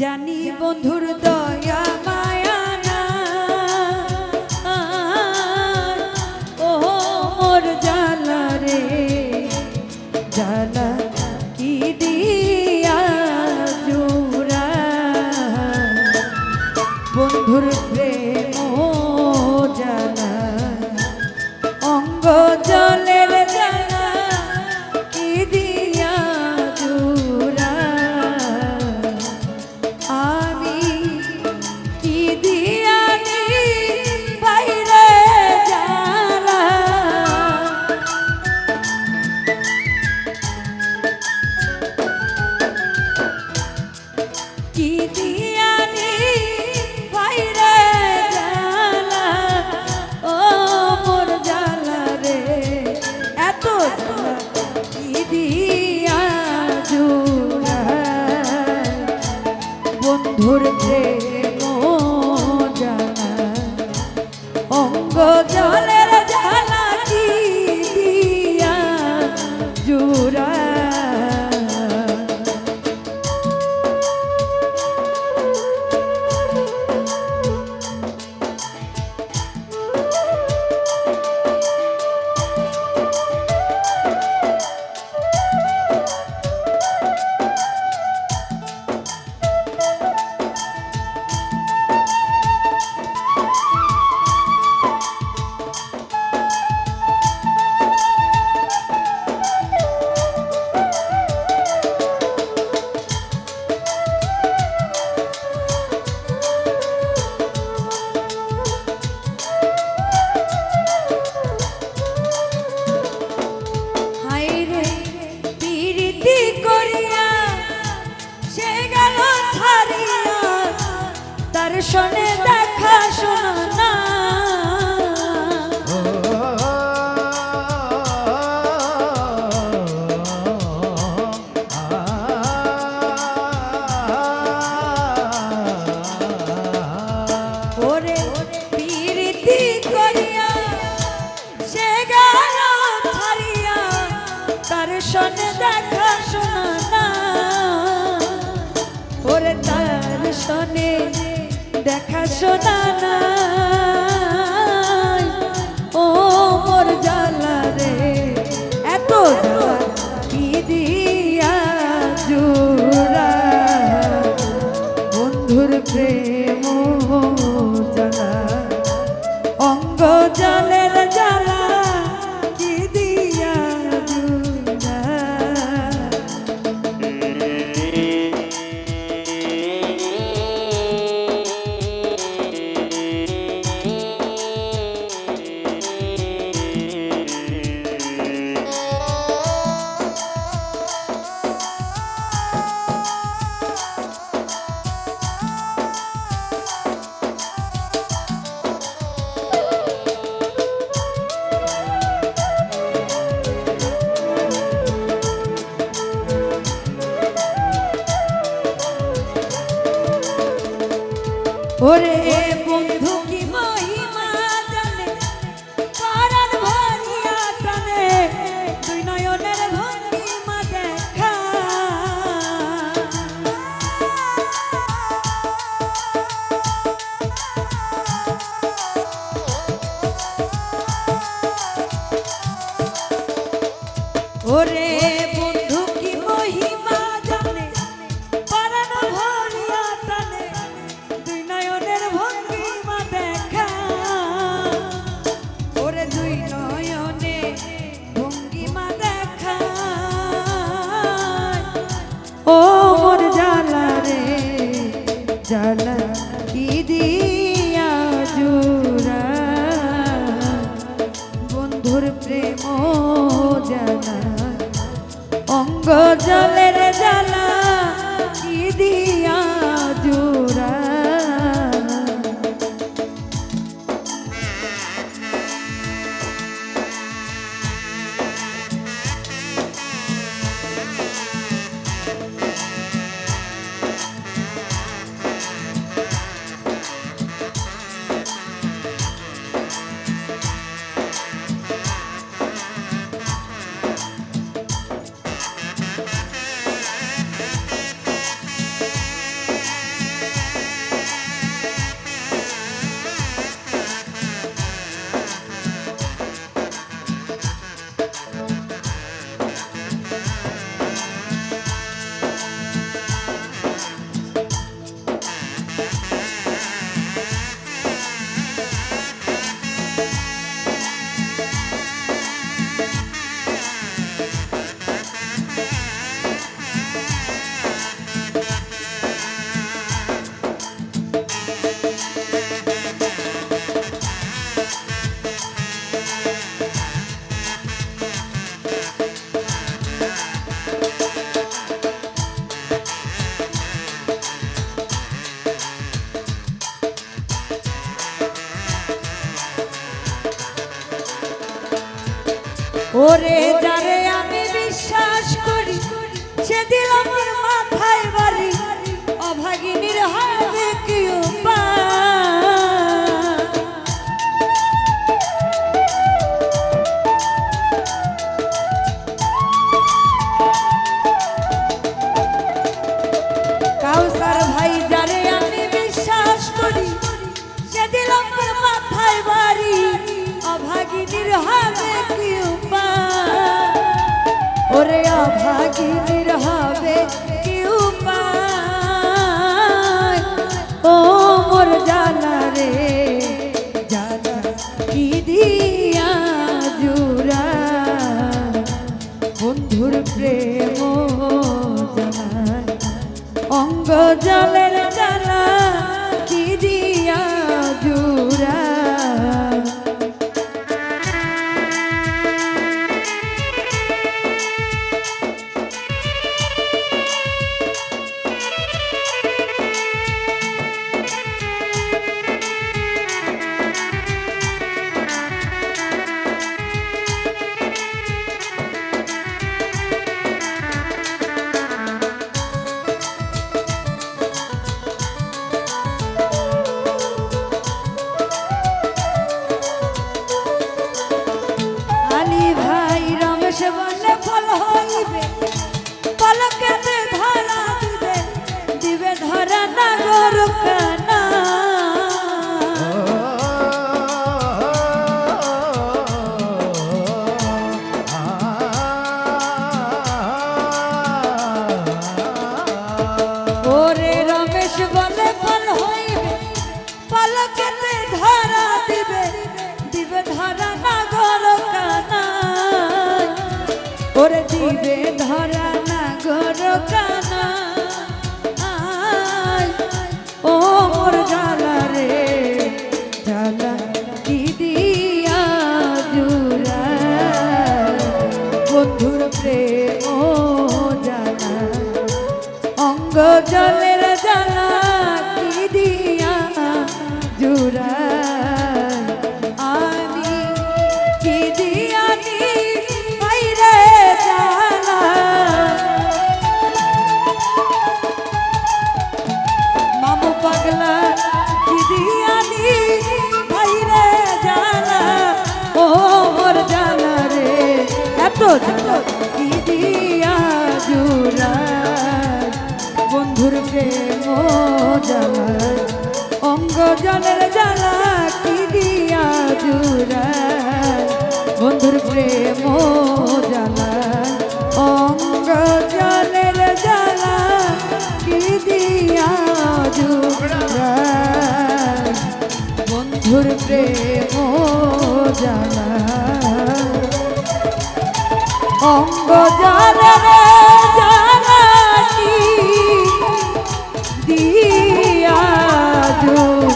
জানি বন্ধুর দয়া, মায়া না। ও মোর জালা রে জালা কি দিয়া জুরা বন্ধুর প্রেম জালা অঙ্গ জলের বন্ধুর তার দেখা শোনা ওরে তার শোনে দেখা শোনা না। ও জালা রে, এত জ্বালা কি দিয়া জুড়া। বন্ধুর প্রেম জালা কি দিয়া জুড়া বন্ধুর প্রেম জানা অঙ্গ জলের জ্বালা ওরে যা ওরে দিবে ধরা না ঘর কানা। ও মোর জালা রে জালা কি দিয়া জুরা বন্ধুর প্রেম জালা অঙ্গ জলের জানা স্বজনের জ্বালা কি দিয়া জুরা বন্ধুর প্রেম জ্বালা, অঙ্গ জনের জ্বালা কি দিয়া জুরা বন্ধুর প্রেম জ্বালা, অঙ্গ জনের জ্বালা কি দিয়া জুরা